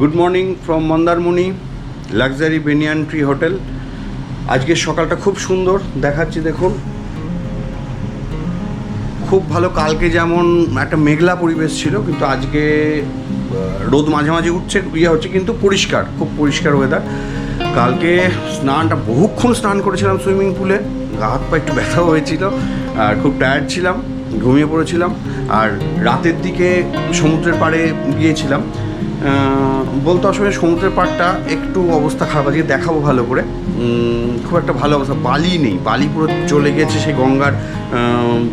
Good morning from Mandarmani luxury banyan tree hotel আজকে সকালটা খুব সুন্দর, দেখাচ্ছি দেখুন। খুব ভালো, কালকে যেমন একটা মেঘলা পরিবেশ ছিল, কিন্তু আজকে রোদ মাঝে মাঝে উঠছে ইয়ে হচ্ছে কিন্তু পরিষ্কার, খুব পরিষ্কার ওয়েদার কালকে স্নানটা, বহুক্ষণ স্নান করেছিলাম সুইমিং পুলে, গা হাত পা একটু ব্যথা হয়েছিল, আর খুব টায়ার্ড ছিলাম, ঘুমিয়ে পড়েছিলাম, আর রাতের দিকে সমুদ্রের পাড়ে গিয়েছিলাম। বলতে আসলে সমুদ্রের পাড়টা একটু অবস্থা খারাপ, আজকে দেখাবো ভালো করে। খুব একটা ভালো অবস্থা, বালি নেই, বালি পুরো চলে গেছে সেই গঙ্গার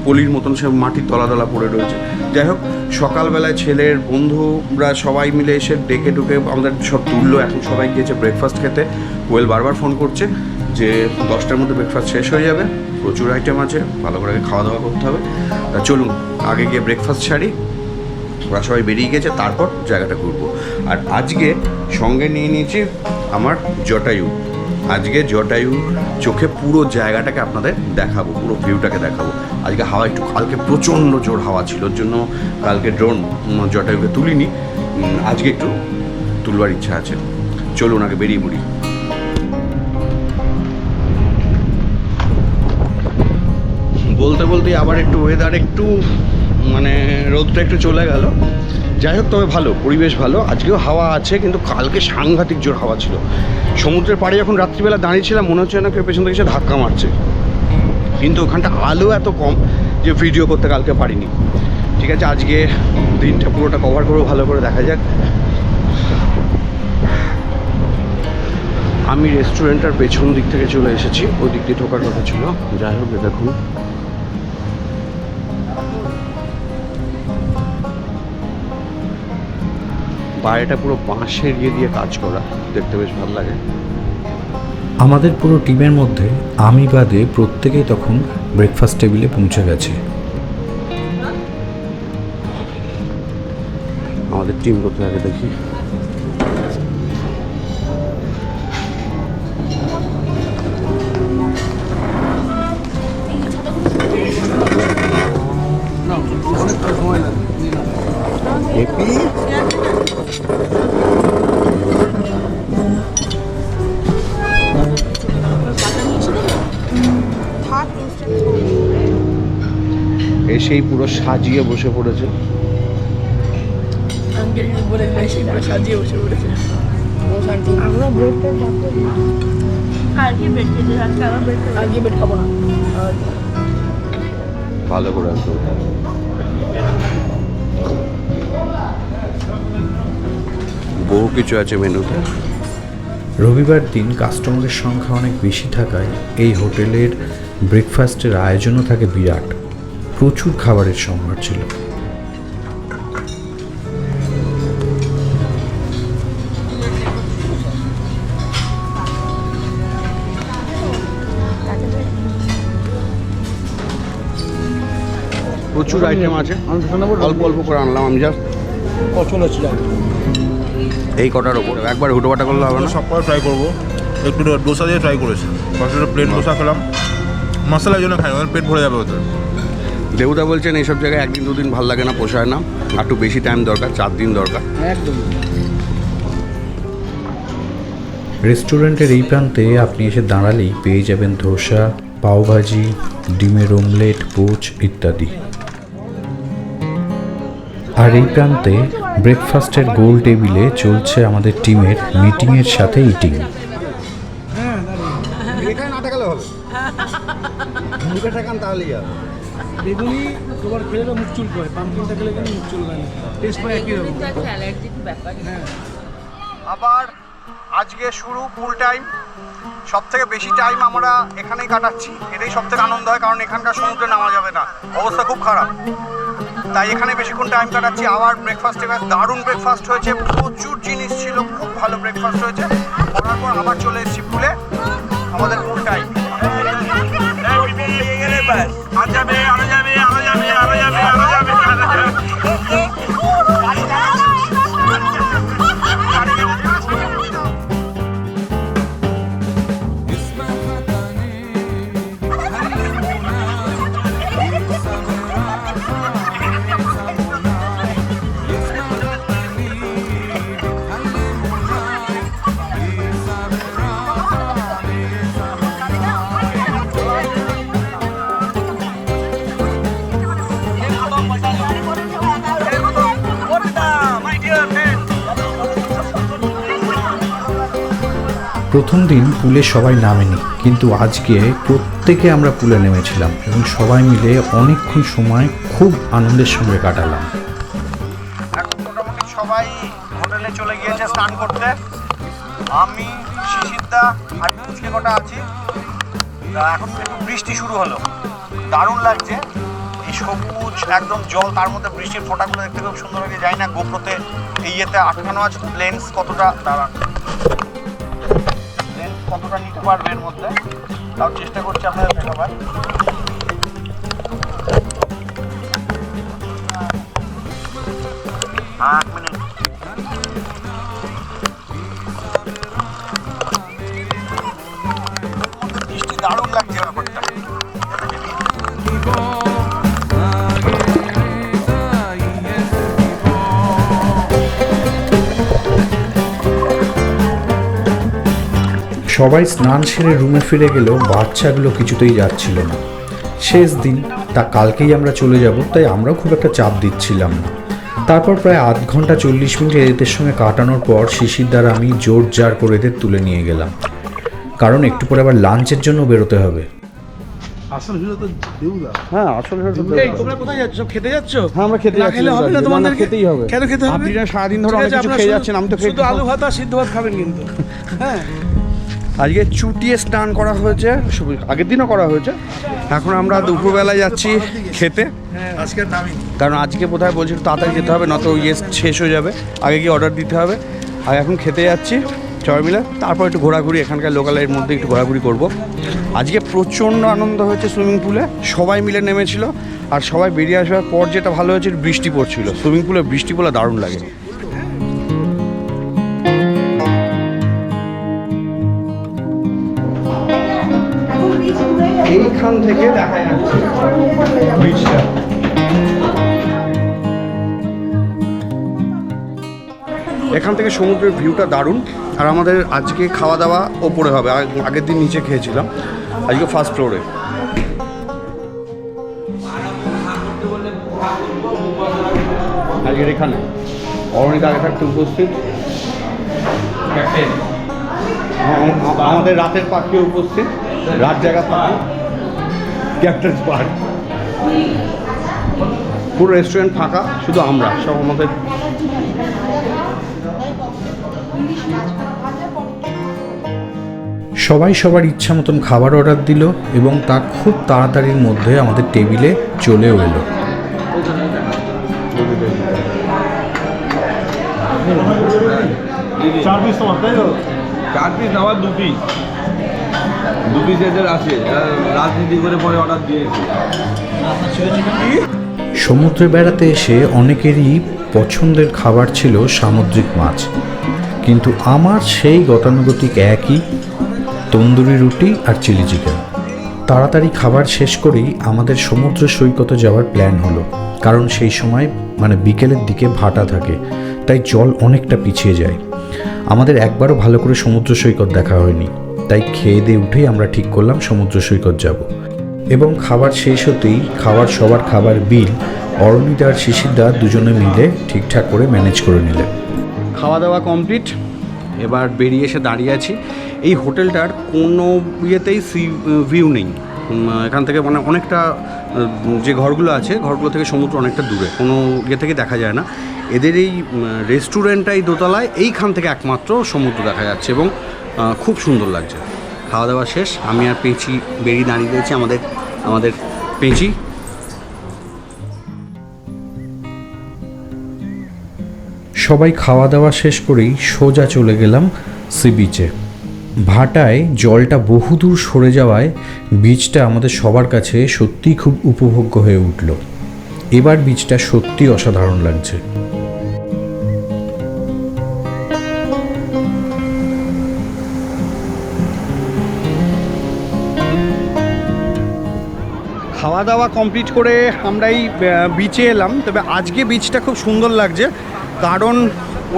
পলির মতন, সে মাটির তলা তলা পড়ে রয়েছে। যাই হোক, সকালবেলায় ছেলের বন্ধুরা সবাই মিলে এসে ডেকে ডুকে আমাদের সব তুললো, এখন সবাই গিয়েছে ব্রেকফাস্ট খেতে। কোয়েল বারবার ফোন করছে যে দশটার মধ্যে ব্রেকফাস্ট শেষ হয়ে যাবে, প্রচুর আইটেম আছে, ভালো করে খাওয়া দাওয়া করতে হবে। চলুন, আগে গিয়ে ব্রেকফাস্ট সারি। ওরা সবাই বেরিয়ে গেছে, তারপর জায়গাটা ঘুরবো। আর আজকে সঙ্গে নিয়ে নিয়েছি আমার জটায়ু। আজকে জটায়ু চোখে পুরো জায়গাটাকে আপনাদের দেখাবো, পুরো ভিউটাকে দেখাবো। আজকে হাওয়া একটু, কালকে প্রচণ্ড জোর হাওয়া ছিল, ওর জন্য কালকে ড্রোন জটায়ুকে তুলিনি। আজকে একটু তুলবার ইচ্ছা আছে। চলুন, আগে বেরিয়ে পড়ি। বলতে বলতে আবার একটু ওয়েদার একটু মানে রোদটা একটু চলে গেল। যাই হোক, তবে ভালো, পরিবেশ ভালো। আজকেও হাওয়া আছে, কিন্তু কালকে সাংঘাতিক জোর হাওয়া ছিল। সমুদ্রের পাড়ে যখন রাত্রিবেলা দাঁড়িয়েছিলাম, মনে হচ্ছে না কেউ পেছন থেকে ধাক্কা মারছে। কিন্তু ওখানটা আলো এত কম যে ভিডিও করতে কালকে পারিনি। ঠিক আছে, আজকে দিনটা পুরোটা কভার করব, ভালো করে দেখা যাক। আমি রেস্টুরেন্টটার পেছন দিক থেকে চলে এসেছি ওই দিক দিয়ে ঢোকার কথা ছিল। যাই হোক, দেখুন। বাইরেটা পুরো বাঁশের ইয়ে দিয়ে কাজ করা দেখতে বেশ ভালো লাগে। আমাদের পুরো টিমের মধ্যে আমি বাদে প্রত্যেকেই তখন ব্রেকফাস্ট টেবিলে পৌঁছে গেছে। আমাদের টিম কোথায় আগে দেখি। পুরো সাজিয়ে বসে পড়েছে। আঙ্কেল বলে খাইছি পুরো সাজিয়ে বসে পড়েছে। আমরা ব্রেডটা আর ব্রেড খেতে আজকে আমার ব্রেড আর ব্রেড খাব না। ভালো করে বহু কিছু আছে মেনুতে। রবিবার দিন কাস্টমারের সংখ্যা অনেক বেশি থাকায় এই হোটেলের ব্রেকফাস্টের আয়োজনও থাকে বিরাট। প্রচুর খাবারের সম্ভার ছিল। প্রচুর আইটেম আছে। অল্প অল্প করে আনলাম আমি জাস্ট পছন্দ ছিল এই কটার ওপর একবার হুটোপাটা করলে হবে না? সব করে ট্রাই করব। একটু ডোসা দিয়ে ট্রাই করেছি। ফার্স্ট প্লেন ডোসা খেলাম। মশলার জন্য খাই ওদের পেট ভরে যাবে ওদের। দেবুদা বলছেন এইসব জায়গায় একদিন দুদিন ভালো লাগে না পোষায় না। একটু বেশি টাইম দরকার চার দিন দরকার। একদম। রেস্টুরেন্টের এই প্রান্তে আপনি এসে দাঁড়ালেই পেয়ে যাবেন ধোসা পাওভাজি ডিমের অমলেট পোচ ইত্যাদি। আর এই প্রান্তে ব্রেকফাস্টের গোল টেবিলে চলছে আমাদের টিমের মিটিংয়ের সাথে ইটিং এখানে বেগুনি তোমার খেলে তো মুখ চুল করে পাম্পকিনটা খেলে কিন্তু মুখ চুল করে টেস্ট একই রকম। আবার আজকে শুরু ফুল টাইম সব থেকে বেশি টাইম আমরা এখানেই কাটাচ্ছি। এটাই সব থেকে আনন্দ হয় কারণ এখানকার সমুদ্রে নামা যাবে না। অবস্থা খুব খারাপ। তাই এখানে বেশিক্ষণ টাইম কাটাচ্ছি। আবার ব্রেকফাস্টে বেশ দারুণ ব্রেকফাস্ট হয়েছে। প্রচুর জিনিস ছিল খুব ভালো ব্রেকফাস্ট হয়েছে। করার পর আবার চলে এসেছি ফুলে আমাদের ফুল টাইম প্রথম দিন পুলে সবাই নামেনি, কিন্তু আজকে প্রত্যেকে আমরা পুলে নেমেছিলাম এবং সবাই মিলে অনেকক্ষণ সময় খুব আনন্দের সঙ্গে কাটালাম। সবাই হোটেলে চলে গিয়েছে স্নান করতে। আমি শিশিরদা আর পুচকে কটা আছি। এখন একটু বৃষ্টি শুরু হলো। দারুণ লাগছে। এই সবুজ একদম জল, তার মধ্যে বৃষ্টির ফোঁটাগুলো দেখতে খুব সুন্দর লাগে। যাই না, গোপ্রোতে এই ইয়েতে আটকানো আছে লেন্স কতটা, দাঁড়ান। কতটা নিতে পারবে এর মধ্যে। তাও চেষ্টা করছি আপনাদের দেখাবার। সবাই স্নান সেরে রুমে ফিরে গেলেও বাচ্চাগুলো কিছুতেই যাচ্ছিল না। শেষ দিন তা কালকেই আমরা চলে যাব তাই আমরাও খুব একটা চাপ দিচ্ছিলাম না। তারপর প্রায় আধ ঘণ্টা চল্লিশ মিনিট এদের সঙ্গে কাটানোর পর শিশির দ্বারা আমি জোর জার করে এদের তুলে নিয়ে গেলাম। কারণ একটু পরে আবার লাঞ্চের জন্য বেরোতে হবে। আসল হিরো তো দেউদা। হ্যাঁ আসলে এই তোমরা কোথায় যাচ্ছ? সব খেতে যাচ্ছ? হ্যাঁ আমরা খেতে যাচ্ছি খেলে হবে না তোমাদের খেতেই হবে। কেন খেতে হবে? আপনারা সারাদিন ধরে ঠিক অনেক কিছু খেয়ে যাচ্ছেন, আমি তো খেয়ে শুধু আলু ভাত আর সিদ্ধ ভাত খাবেন কিন্তু। হ্যাঁ। আজকে চুটিয়ে স্নান করা হয়েছে আগের দিনও করা হয়েছে। এখন আমরা দুপুরবেলায় যাচ্ছি খেতে। কারণ আজকে বোধহয় বলছি তাড়াতাড়ি যেতে হবে, নয়তো ইয়ে শেষ হয়ে যাবে। আগে গিয়ে অর্ডার দিতে হবে। আর এখন খেতে যাচ্ছি, সবাই মিলে। তারপর একটু ঘোরাঘুরি, এখানকার লোকালের মধ্যে একটু ঘোরাঘুরি করব। আজকে প্রচণ্ড আনন্দ হয়েছে সুইমিং পুলে সবাই মিলে নেমেছিল। আর সবাই বেরিয়ে আসার পর যেটা ভালো হয়েছে, বৃষ্টি পড়ছিল। সুইমিং পুলে বৃষ্টি পড়লে দারুণ লাগে। এইখান থেকে দেখা যাচ্ছে। ব্রিজটা এখান থেকে সমুদ্রের ভিউটা দারুণ। আর আমাদের আজকে খাওয়া দাওয়া ওপরে হবে। আগের দিন নিচে খেয়েছিলাম। আজকে ফার্স্ট ফ্লোরে আজকের এখানে। অরণিতা আগে থাকতে উপস্থিত। হ্যাঁ, আমাদের রাতের পাখি উপস্থিত। রাত জায়গা পাখি। Captain park. পুরো রেস্টুরেন্ট ফাঁকা শুধু আমরা সব আমাদের। সবাই সবার ইচ্ছা মতন খাবার অর্ডার দিল এবং তা খুব তাড়াতাড়ির মধ্যে আমাদের টেবিলে চলেও এলো। চার পিস তোমার তাই তো? চার পিস আমার দু পিস সমুদ্রে বেড়াতে এসে অনেকেরই পছন্দের খাবার ছিল সামুদ্রিক মাছ। কিন্তু আমার সেই গতানুগতিক একই, তন্দুরি রুটি আর চিলি চিকেন। তাড়াতাড়ি খাবার শেষ করেই আমাদের সমুদ্র সৈকতে যাওয়ার প্ল্যান হলো। কারণ সেই সময় মানে বিকেলের দিকে ভাটা থাকে, তাই জল অনেকটা পিছিয়ে যায়। আমাদের একবারও ভালো করে সমুদ্র সৈকত দেখা হয়নি। তাই খেয়ে দিয়ে উঠেই আমরা ঠিক করলাম সমুদ্র সৈকত যাব। এবং খাবার শেষ হতেই খাবার সবার খাবার বিল, অরণিতা আর শিশিরদা দুজনে মিলে ঠিকঠাক করে ম্যানেজ করে নিলেন। খাওয়া দাওয়া কমপ্লিট, এবার বেরিয়ে এসে দাঁড়িয়ে আছি। এই হোটেলটার কোনো ইয়েতেই সি, ভিউ নেই। এখান থেকে মানে অনেকটা যে ঘরগুলো আছে, ঘরগুলো থেকে সমুদ্র অনেকটা দূরে। কোনো ইয়ে থেকে দেখা যায় না। এদের এই রেস্টুরেন্টটা এই দোতলায়, এইখান থেকে একমাত্র সমুদ্র দেখা যাচ্ছে। এবং খুব সুন্দর লাগছে। খাওয়া দাওয়া শেষ, আমি আর পেঁচি বেরিয়ে দাঁড়িয়ে রয়েছি আমাদের আমাদের পেঁচি। সবাই খাওয়া দাওয়া শেষ করেই সোজা চলে গেলাম সি বিচে। ভাটায় জলটা বহুদূর সরে যাওয়ায় বীজটা আমাদের সবার কাছে সত্যিই খুব উপভোগ্য হয়ে উঠল। এবার বীজটা সত্যি অসাধারণ লাগছে। দাওয়া কমপ্লিট করে আমরা এই বিচে এলাম। তবে আজকে বিচটা খুব সুন্দর লাগছে, কারণ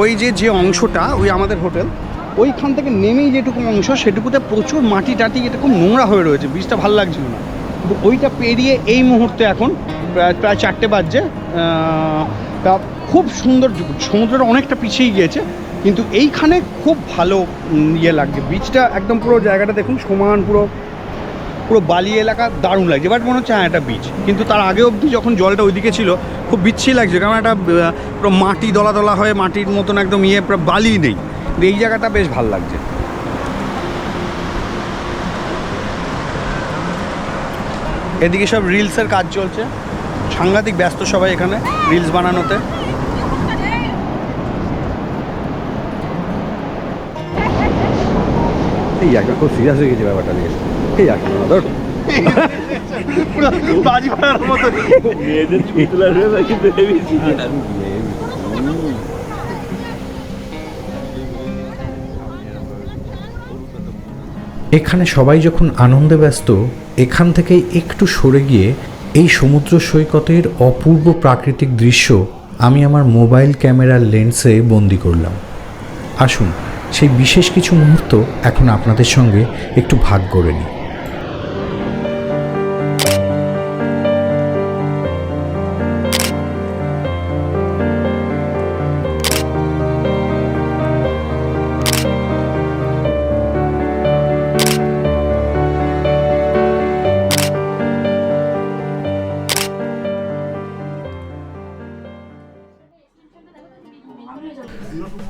ওই যে যে অংশটা, ওই আমাদের হোটেল, ওইখান থেকে নেমেই যেটুকু অংশ, সেটুকুতে প্রচুর মাটি টাটি এটা খুব নোংরা হয়ে রয়েছে বিচটা ভালো লাগছিল না। কিন্তু ওইটা পেরিয়ে এই মুহূর্তে এখন, প্রায় চারটে বাজছে তা খুব সুন্দর সমুদ্রটা অনেকটা পিছিয়ে গিয়েছে, কিন্তু এইখানে খুব ভালো ইয়ে লাগছে। বিচটা একদম পুরো জায়গাটা দেখুন, সমান পুরো পুরো বালি এলাকা দারুণ লাগছে। বাট মনে হচ্ছে হ্যাঁ একটা বিচ কিন্তু তার আগে অবধি যখন জলটা ওইদিকে ছিল, খুব বিচ্ছি লাগছে। কারণ একটা পুরো মাটি দলা দলা হয়ে মাটির মতন একদম ইয়ে পুরো বালি নেই। এই জায়গাটা বেশ ভালো লাগছে। এদিকে সব রিলসের কাজ চলছে। সাংঘাতিক ব্যস্ত সবাই এখানে রিলস বানানোতে। এই একটা খুব সিরিয়াস হয়ে গেছে ব্যাপারটা নিয়ে। এই একটা না ধর। বাজি ফাটার মতো। মেয়েদের ছুটি কিন্তু হেভি এখানে সবাই যখন আনন্দে ব্যস্ত এখান থেকে একটু সরে গিয়ে এই সমুদ্র সৈকতের অপূর্ব প্রাকৃতিক দৃশ্য আমি আমার মোবাইল ক্যামেরার লেন্সে বন্দি করলাম। আসুন সেই বিশেষ কিছু মুহূর্ত এখন আপনাদের সঙ্গে একটু ভাগ করে নিই।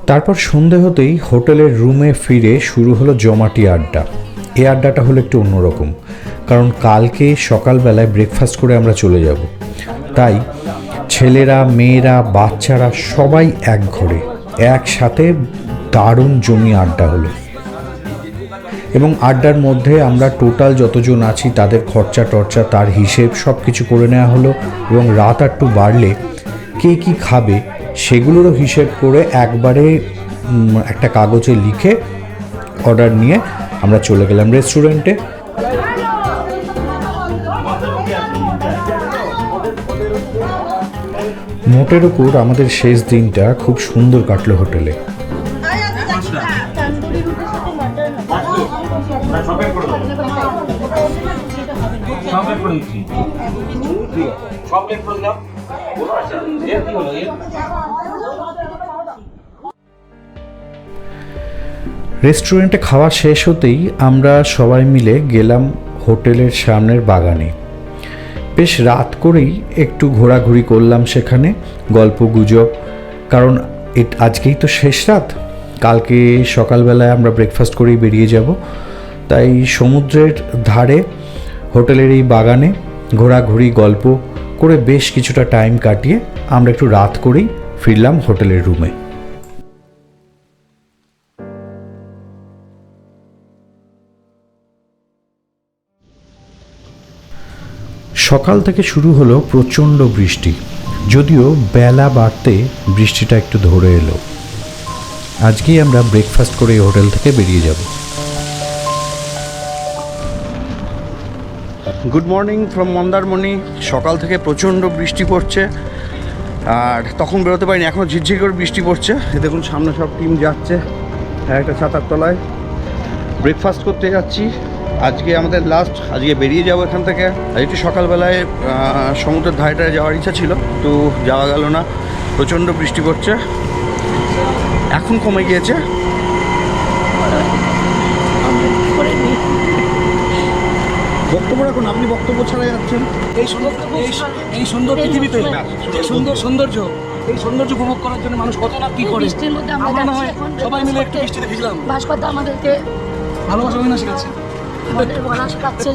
তারপর সন্ধে হতেই হোটেলের রুমে ফিরে শুরু হলো জমাটি আড্ডা। এই আড্ডাটা হলো একটু অন্যরকম, কারণ কালকে সকালবেলায় ব্রেকফাস্ট করে আমরা চলে যাব। তাই ছেলেরা, মেয়েরা, বাচ্চারা সবাই এক ঘরে, একসাথে দারুণ জমি আড্ডা হলো। এবং আড্ডার মধ্যে আমরা টোটাল যতজন আছি, তাদের খরচা টর্চা, তার হিসেব সব কিছু করে নেওয়া হলো এবং রাত একটু বাড়লে কে কি খাবে সেগুলোরও হিসেব করে একবারে একটা কাগজে লিখে অর্ডার নিয়ে আমরা চলে গেলাম রেস্টুরেন্টে। মোটের উপর আমাদের শেষ দিনটা খুব সুন্দর কাটলো হোটেলে। রেস্টুরেন্টে খাওয়া শেষ হতেই আমরা সবাই মিলে গেলাম হোটেলের সামনের বাগানে। বেশ রাত করেই একটু ঘোরাঘুরি করলাম সেখানে, গল্প গুজব, কারণ আজকেই তো শেষ রাত। কালকে সকালবেলায় আমরা ব্রেকফাস্ট করেই বেরিয়ে যাব। তাই সমুদ্রের ধারে, হোটেলের এই বাগানে ঘোরাঘুরি, গল্প করে বেশ কিছুটা টাইম কাটিয়ে আমরা একটু রাত করেই ফিরলাম হোটেলের রুমে সকাল থেকে শুরু হলো প্রচণ্ড বৃষ্টি। যদিও বেলা বাড়তে বৃষ্টিটা একটু ধরে এলো। আজকেই আমরা ব্রেকফাস্ট করে হোটেল থেকে বেরিয়ে যাব। গুড মর্নিং ফ্রম মন্দারমণি সকাল থেকে প্রচণ্ড বৃষ্টি পড়ছে। আর তখন বেরোতে পারিনি এখনও ঝিরঝির করে বৃষ্টি পড়ছে। দেখুন, সামনে সব টিম যাচ্ছে আর একটা ছাতার তলায়। ব্রেকফাস্ট করতে যাচ্ছি। আজকে আমাদের লাস্ট আজকে বেরিয়ে যাব এখান থেকে। আজ একটু সকালবেলায় সমুদ্রের ধারেটায় যাওয়ার ইচ্ছা ছিল তো যাওয়া গেল না। প্রচণ্ড বৃষ্টি পড়ছে। এখন কমে গিয়েছে। বক্তব্য রাখুন আপনি বক্তব্য ছাড়া যাচ্ছেন এই সুন্দর এই এই সুন্দর পৃথিবীতে যে সুন্দর সৌন্দর্য এই সৌন্দর্য উপভোগ করার জন্য মানুষ কত না কি করে। বৃষ্টির মধ্যে আমরা হয় সবাই মিলে একটু বৃষ্টিতে ভিজলাম। ভাস্কর আমাদেরকে ভালোবাসা না শেখাচ্ছে? আমাদের বলা শেখাচ্ছে।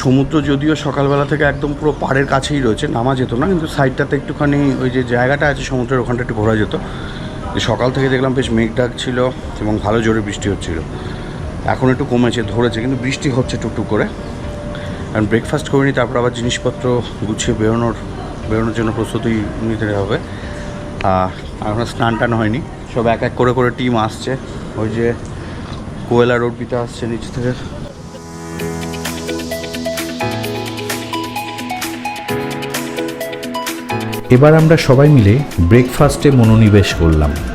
সমুদ্র যদিও সকালবেলা থেকে একদম পুরো পাড়ের কাছেই রয়েছে নামা যেত না কিন্তু সাইডটাতে একটুখানি ওই যে জায়গাটা আছে সমুদ্রের ওখানটা একটু ঘোরা যেত। সকাল থেকে দেখলাম বেশ মেঘ ডাক ছিল এবং ভালো জোরে বৃষ্টি হচ্ছিল। এখন একটু কমেছে, ধরেছে, কিন্তু বৃষ্টি হচ্ছে টুকটুক করে। কারণ ব্রেকফাস্ট করিনি, তারপর আবার জিনিসপত্র গুছিয়ে বেরোনোর বেরোনোর জন্য প্রস্তুতি নিতে হবে। আর এখন স্নান টান হয়নি। সব এক এক করে করে টিম আসছে। ওই যে কোয়েলা রোড রোডবিতে আসছে নিচে থেকে। এবার আমরা সবাই মিলে ব্রেকফাস্টে মনোনিবেশ করলাম।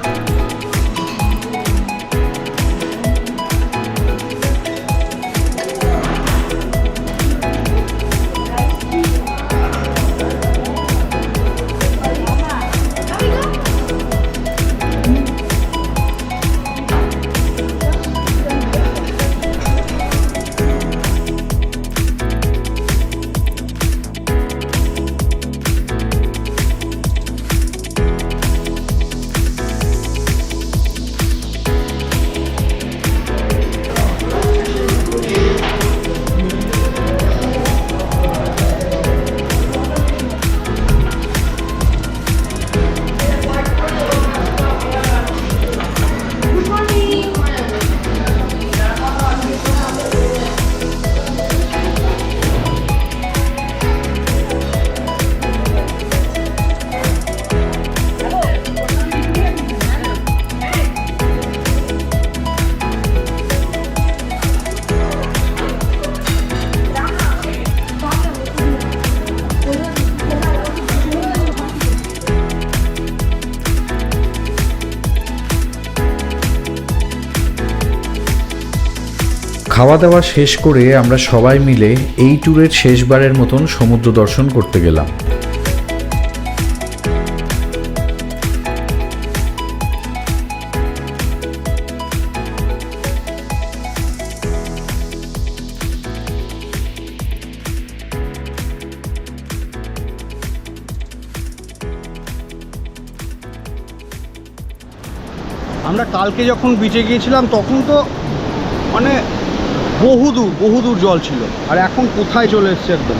খাওয়া দাওয়া শেষ করে আমরা সবাই মিলে এই ট্যুরের শেষবারের মতন সমুদ্র দর্শন করতে গেলাম। আমরা কালকে যখন বিচে গিয়েছিলাম, তখন তো মানে বহুদূর বহুদূর জল ছিল। আর এখন কোথায় চলে এসছে একদম?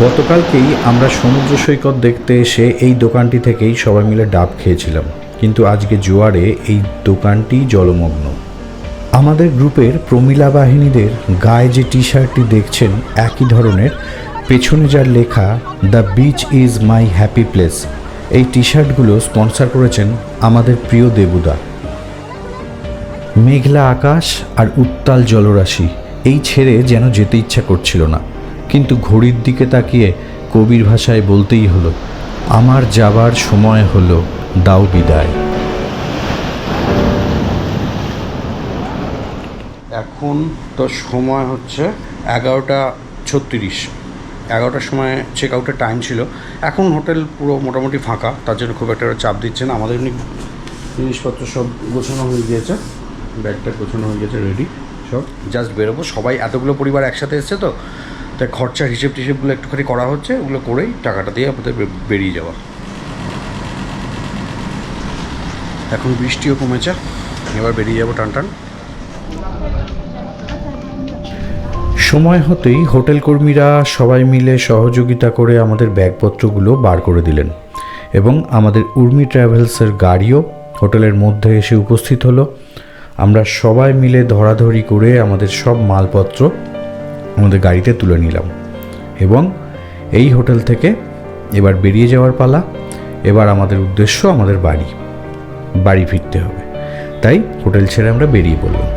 গতকালকেই আমরা সমুদ্র সৈকত দেখতে এসে এই দোকানটি থেকেই সবাই মিলে ডাব খেয়েছিলাম। কিন্তু আজকে জোয়ারে এই দোকানটি জলমগ্ন। আমাদের গ্রুপের প্রমিলা বাহিনীদের গায়ে যে টি শার্টটি দেখছেন, একই ধরনের। পেছনে যার লেখা, the beach is my happy place. এই টি শার্টগুলো স্পন্সার করেছেন আমাদের প্রিয় দেবুদা। মেঘলা আকাশ আর উত্তাল জলরাশি। এই ছেড়ে যেন যেতে ইচ্ছা করছিল না। কিন্তু ঘড়ির দিকে তাকিয়ে কবির ভাষায় বলতেই হলো, আমার যাবার সময় হলো, দাও বিদায়। এখন তো সময় হচ্ছে এগারোটা ছত্রিশ। এগারোটার সময় চেক আউটের টাইম ছিল। এখন হোটেল পুরো মোটামুটি ফাঁকা, তার জন্য খুব একটা চাপ দিচ্ছে না। আমাদের এমনি জিনিসপত্র সব গোছানো হয়ে গিয়েছে, ব্যাগটা গোছানো হয়ে গেছে রেডি জাস্ট বেরোবো। সবাই এতগুলো পরিবার একসাথে এসছে তো তাই খরচার হিসেব টিসেবগুলো একটুখানি করা হচ্ছে, ওগুলো করেই টাকাটা দিয়ে আমাদের বেরিয়ে যাওয়া। এখন বৃষ্টিও কমেছে, এবার বেরিয়ে যাব টান টান। সময় হতেই হোটেল কর্মীরা সবাই মিলে সহযোগিতা করে আমাদের ব্যাগপত্রগুলো বার করে দিলেন এবং আমাদের উর্মি ট্রাভেলসের গাড়িও হোটেলের মধ্যে এসে উপস্থিত হলো। আমরা সবাই মিলে ধরাধরি করে আমাদের সব মালপত্র আমাদের গাড়িতে তুলে নিলাম। এবং এই হোটেল থেকে এবার বেরিয়ে যাওয়ার পালা, এবার আমাদের উদ্দেশ্য আমাদের বাড়ি বাড়ি ফিরতে হবে। তাই হোটেল ছেড়ে আমরা বেরিয়ে পড়লাম।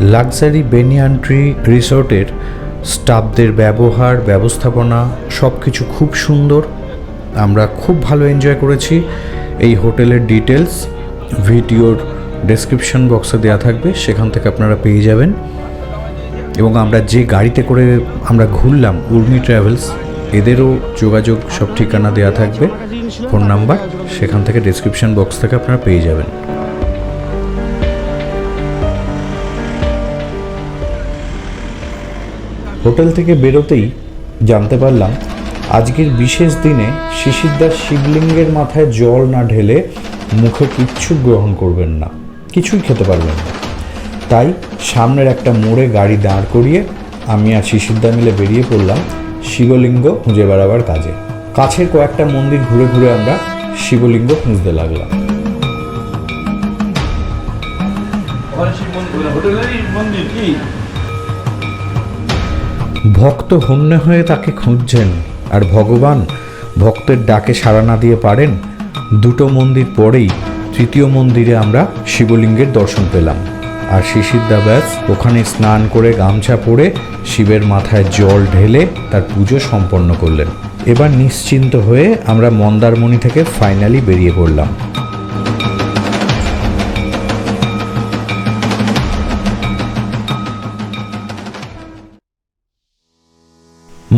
লাক্সারি বেনিয়ান ট্রি রিসোর্টের স্টাফদের ব্যবহার, ব্যবস্থাপনা সব কিছু খুব সুন্দর। আমরা খুব ভালো এনজয় করেছি। এই হোটেলের ডিটেলস ভিডিওর ডেসক্রিপশন বক্সে দেওয়া থাকবে, সেখান থেকে আপনারা পেয়ে যাবেন। এবং আমরা যে গাড়িতে করে আমরা ঘুরলাম উর্মি ট্রাভেলস এদেরও যোগাযোগ সব ঠিকানা দেওয়া থাকবে, ফোন নাম্বার, সেখান থেকে ডেসক্রিপশন বক্স থেকে আপনারা পেয়ে যাবেন। হোটেল থেকে বেরোতেই জানতে পারলাম আজকের বিশেষ দিনে শিশিরদার শিবলিঙ্গের মাথায় জল না ঢেলে মুখে কিচ্ছু গ্রহণ করবেন না কিছুই খেতে পারবেন না। তাই সামনের একটা মোড়ে গাড়ি দাঁড় করিয়ে আমি আর শিশিরদা মিলে বেরিয়ে পড়লাম শিবলিঙ্গ খুঁজে বেড়াবার কাজে। কাছের কয়েকটা মন্দির ঘুরে ঘুরে আমরা শিবলিঙ্গ খুঁজতে লাগলাম। ভক্ত হন্যে হয়ে তাকে খুঁজছেন আর ভগবান ভক্তের ডাকে সাড়া না দিয়ে পারেন, দুটো মন্দির পরেই তৃতীয় মন্দিরে আমরা শিবলিঙ্গের দর্শন পেলাম। আর শিশিরদা ব্যাস ওখানে স্নান করে গামছা পরে শিবের মাথায় জল ঢেলে তার পুজো সম্পন্ন করলেন। এবার নিশ্চিন্ত হয়ে আমরা মন্দারমণি থেকে ফাইনালি বেরিয়ে পড়লাম।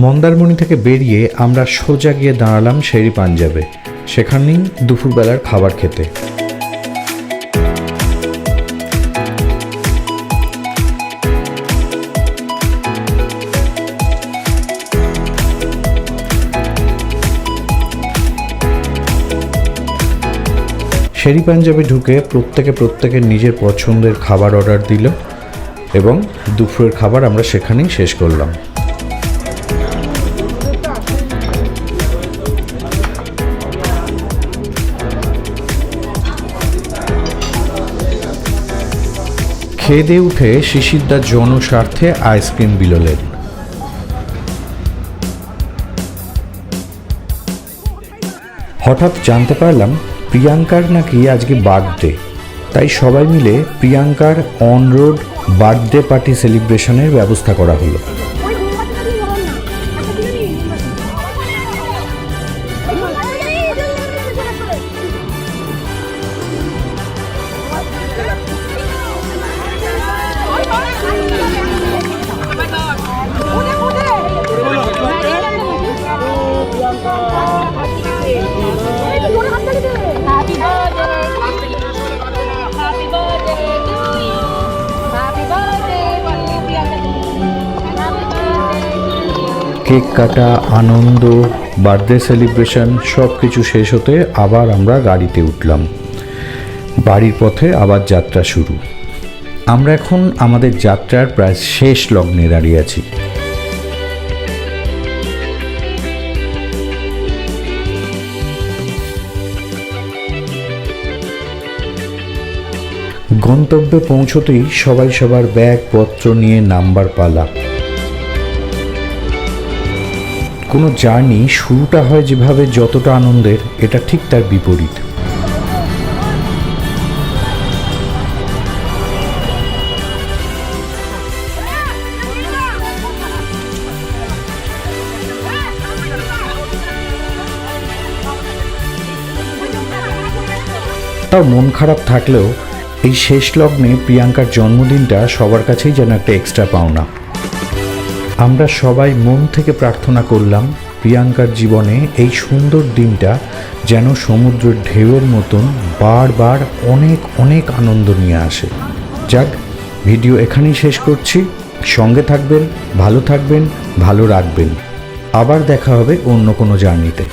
মন্দারমণি থেকে বেরিয়ে আমরা সোজা গিয়ে দাঁড়ালাম শেরি পাঞ্জাবে। সেখানেই দুপুরবেলার খাবার খেতে। শেরি পাঞ্জাবে ঢুকে প্রত্যেকে প্রত্যেকের নিজের পছন্দের খাবার অর্ডার দিল এবং দুপুরের খাবার আমরা সেখানেই শেষ করলাম। খেয়ে দিয়ে উঠে শিশিরদা জনস্বার্থে আইসক্রিম বিলোলেন। হঠাৎ জানতে পারলাম প্রিয়াঙ্কার নাকি আজকে বার্থডে। তাই সবাই মিলে প্রিয়াঙ্কার অন রোড বার্থডে পার্টি সেলিব্রেশনের ব্যবস্থা করা হলো। কেক কাটা, আনন্দ, বার্থডে সেলিব্রেশন সব কিছু শেষ হতে আবার আমরা গাড়িতে উঠলাম। বাড়ির পথে আবার যাত্রা শুরু। আমরা এখন আমাদের যাত্রার প্রায় শেষ লগ্নে দাঁড়িয়ে আছি। গন্তব্যে পৌঁছতেই সবাই সবার ব্যাগপত্র নিয়ে নাম্বার পালা। কোনো জার্নি শুরুটা হয় যেভাবে যতটা আনন্দের, এটা ঠিক তার বিপরীত। তার মন খারাপ থাকলেও এই শেষ লগ্নে প্রিয়াঙ্কার জন্মদিনটা সবার কাছেই যেন একটা এক্সট্রা পাওনা। আমরা সবাই মন থেকে প্রার্থনা করলাম, প্রিয়াঙ্কার জীবনে এই সুন্দর দিনটা যেন সমুদ্রের ঢেউয়ের মতন বারবার অনেক অনেক আনন্দ নিয়ে আসে। যাক, ভিডিও এখানেই শেষ করছি। সঙ্গে থাকবেন, ভালো থাকবেন, ভালো রাখবেন। আবার দেখা হবে অন্য কোনো জার্নিতে।